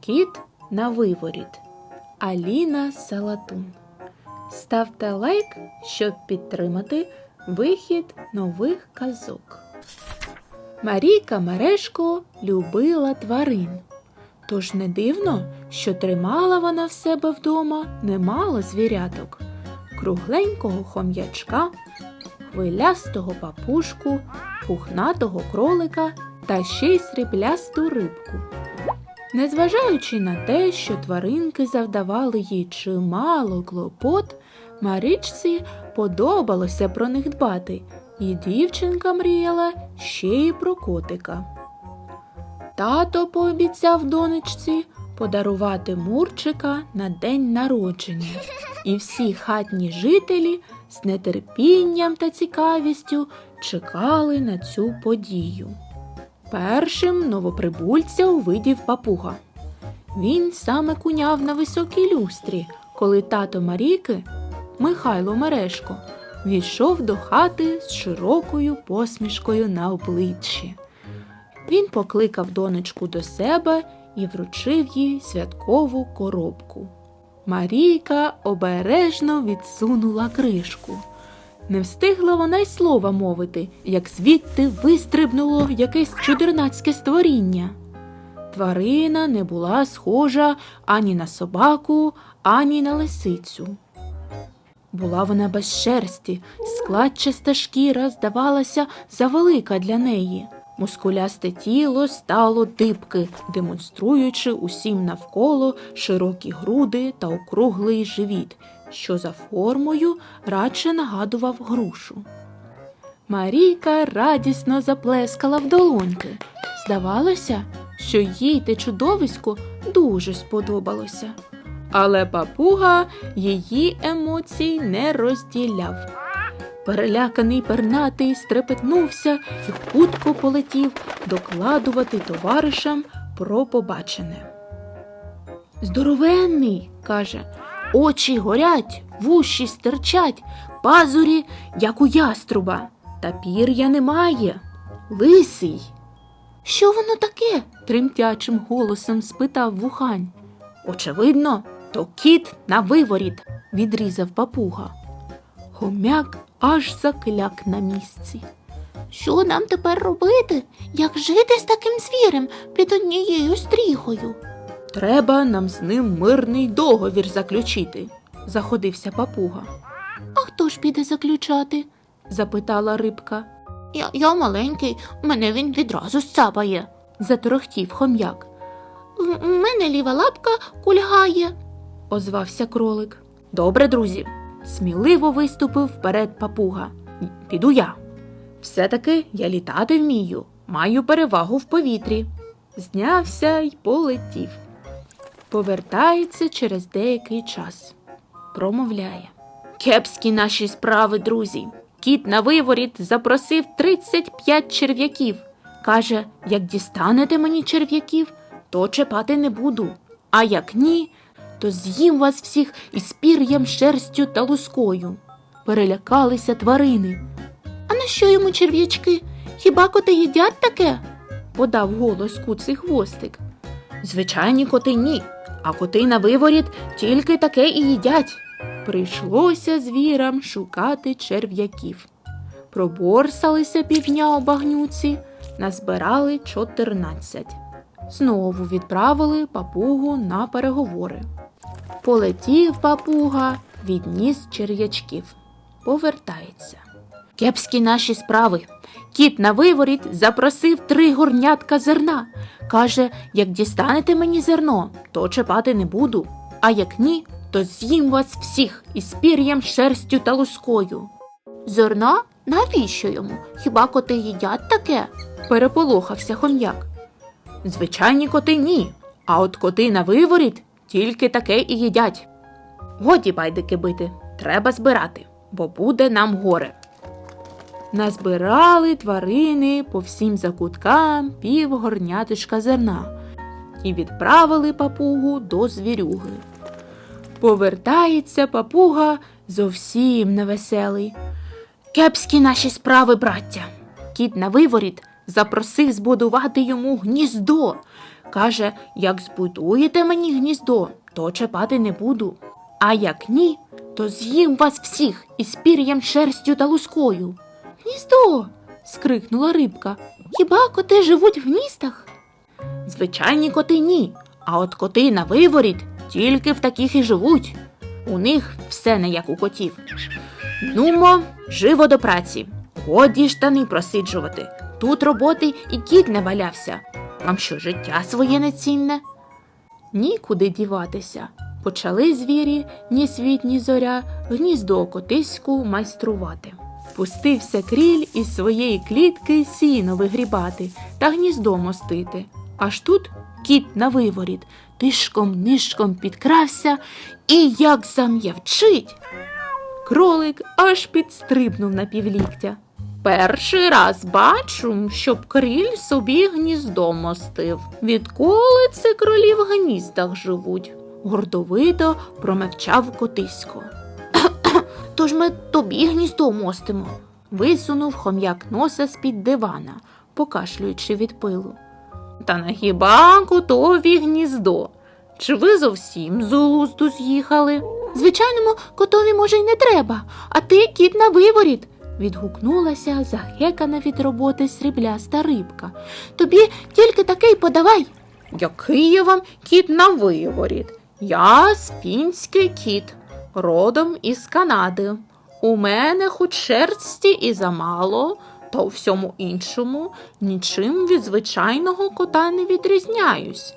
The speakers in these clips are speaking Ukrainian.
Кіт на виворіт. Аліна Салатун. Ставте лайк, щоб підтримати вихід нових казок. Марійка Мережко любила тварин. Тож не дивно, що тримала вона в себе вдома немало звіряток, кругленького хом'ячка, хвилястого папушку, пухнатого кролика та ще й сріблясту рибку. Незважаючи на те, що тваринки завдавали їй чимало клопот, Марічці подобалося про них дбати, і дівчинка мріяла ще й про котика. Тато пообіцяв донечці подарувати Мурчика на день народження, і всі хатні жителі з нетерпінням та цікавістю чекали на цю подію. Першим новоприбульця увидів папуга. Він саме куняв на високій люстрі, коли тато Марійки, Михайло Мережко, війшов до хати з широкою посмішкою на обличчі. Він покликав донечку до себе і вручив їй святкову коробку. Марійка обережно відсунула кришку. Не встигла вона й слова мовити, як звідти вистрибнуло якесь чудернацьке створіння. Тварина не була схожа ані на собаку, ані на лисицю. Була вона без шерсті, складчаста шкіра здавалася завелика для неї. Мускулясте тіло стало дибки, демонструючи усім навколо широкі груди та округлий живіт, що за формою радше нагадував грушу. Марійка радісно заплескала в долоньки. Здавалося, що їй те чудовисько дуже сподобалося. Але папуга її емоцій не розділяв. Переляканий пернатий стрепетнувся і хутко полетів докладувати товаришам про побачене. Здоровенний, каже, очі горять, вуші стирчать, пазурі, як у яструба, та пір'я немає. Лисий. Що воно таке? тремтячим голосом спитав вухань. Очевидно, то кіт на виворіт, відрізав папуга. Хомяк аж закляк на місці. Що нам тепер робити? Як жити з таким звірем під однією стріхою? Треба нам з ним мирний договір заключити, заходився папуга, А хто ж піде заключати? запитала рибка. Я, я маленький, мене він відразу сцапає. Заторохтів хом'як, В мене ліва лапка кульгає. озвався кролик. Добре, друзі, сміливо виступив вперед папуга. Піду я. Все-таки я літати вмію, маю перевагу в повітрі. Знявся й полетів. Повертається через деякий час. Промовляє. Кепські наші справи, друзі. Кіт на виворіт запросив 35 черв'яків. Каже, як дістанете мені черв'яків, то чепати не буду. А як ні, то з'їм вас всіх із пір'ям, шерстю та лускою. Перелякалися тварини. А на що йому черв'ячки? Хіба коти їдять таке? подав голос куций хвостик. Звичайні коти ні, а коти на виворіт тільки таке і їдять. Прийшлося звірам шукати черв'яків. Проборсалися півдня у багнюці, назбирали чотирнадцять. Знову відправили папугу на переговори. Полетів папуга, відніс черв'ячків. Повертається. Кепські наші справи. Кіт на виворіт запросив три горнятка зерна. Каже, як дістанете мені зерно, то чепати не буду. А як ні, то з'їм вас всіх із пір'ям, шерстю та лускою. Зерна? Навіщо йому? Хіба коти їдять таке? Переполохався хом'як. Звичайні коти ні, а от коти на виворіт тільки таке і їдять. Годі байдики бити, треба збирати, бо буде нам горе. Назбирали тварини по всім закуткам пів горнятишка зерна і відправили папугу до звірюги. Повертається папуга зовсім невеселий. Кепські наші справи, браття. Кіт на виворіт запросив збудувати йому гніздо. Каже, як збудуєте мені гніздо, то чіпати не буду. А як ні, то з'їм вас всіх із пір'ям, шерстю та лускою. Гніздо. скрикнула рибка. Хіба коти живуть в гніздах? Звичайні коти ні, а от коти на виворіт тільки в таких і живуть. У них все не як у котів. Нумо, живо до праці. Годі штани просиджувати. Тут роботи і кіт не валявся. Вам що, життя своє не цінне? Нікуди діватися. Почали звірі, ні світ, ні зоря, гніздо котиську майструвати. Пустився кріль із своєї клітки сіно вигрібати та гніздо мостити. Аж тут кіт на виворіт, тишком нишком підкрався і як зам'явчить. Кролик аж підстрибнув на півліктя. Перший раз бачу, щоб кріль собі гніздо мостив. Відколи це кролі в гніздах живуть? гордовито промовчав котисько. Тож ми тобі гніздо мостимо. Висунув хом'як носа з-під дивана, покашлюючи від пилу. Та на хіба котові гніздо? Чи ви зовсім з глузду з'їхали? Звичайному котові може й не треба, а ти кіт на виворіт. Відгукнулася захекана від роботи срібляста рибка. Тобі тільки такий подавай. Який я вам кіт на виворіт? Я спінський кіт, родом із Канади. У мене хоч шерсті і замало, та у всьому іншому нічим від звичайного кота не відрізняюсь.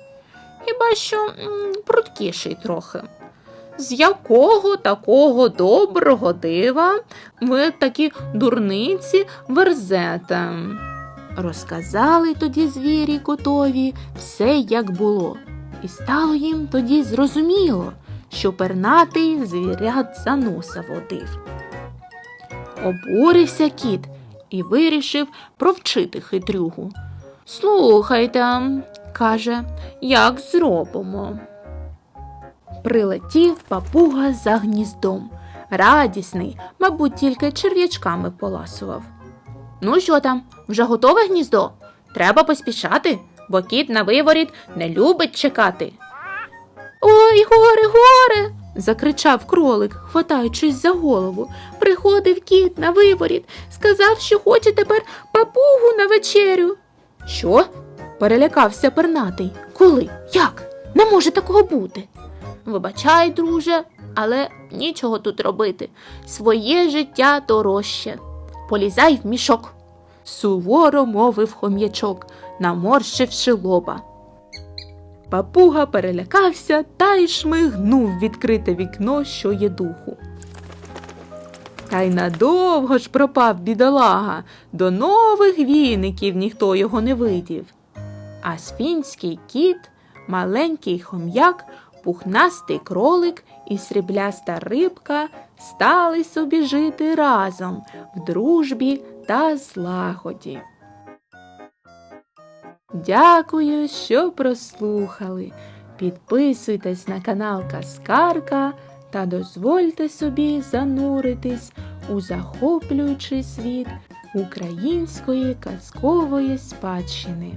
Хіба що м, прудкіший трохи. З якого такого доброго дива ви такі дурниці верзете? Розказали тоді звірі котові все, як було, і стало їм тоді зрозуміло, що пернатий звірят за носа водив. Обурився кіт і вирішив провчити хитрюгу. Слухайте, каже, як зробимо. Прилетів папуга за гніздом. Радісний, мабуть, тільки черв'ячками поласував. Ну що там, вже готове гніздо? Треба поспішати, бо кіт на виворіт не любить чекати. Ой, горе, горе. закричав кролик, хватаючись за голову. Приходив кіт на виворіт, сказав, що хоче тепер папугу на вечерю. Що? перелякався пернатий. Коли? Як? Не може такого бути. Вибачай, друже, але нічого тут робити. Своє життя дорожче. Полізай в мішок. Суворо мовив хом'ячок, наморщивши лоба. Папуга перелякався та й шмигнув відкрите вікно, що є духу. Та й надовго ж пропав бідолага, до нових віників ніхто його не видів. А сфінський кіт, маленький хом'як, пухнастий кролик і срібляста рибка стали собі жити разом в дружбі та злагоді. Дякую, що прослухали. Підписуйтесь на канал Каскарка та дозвольте собі зануритись у захоплюючий світ української казкової спадщини.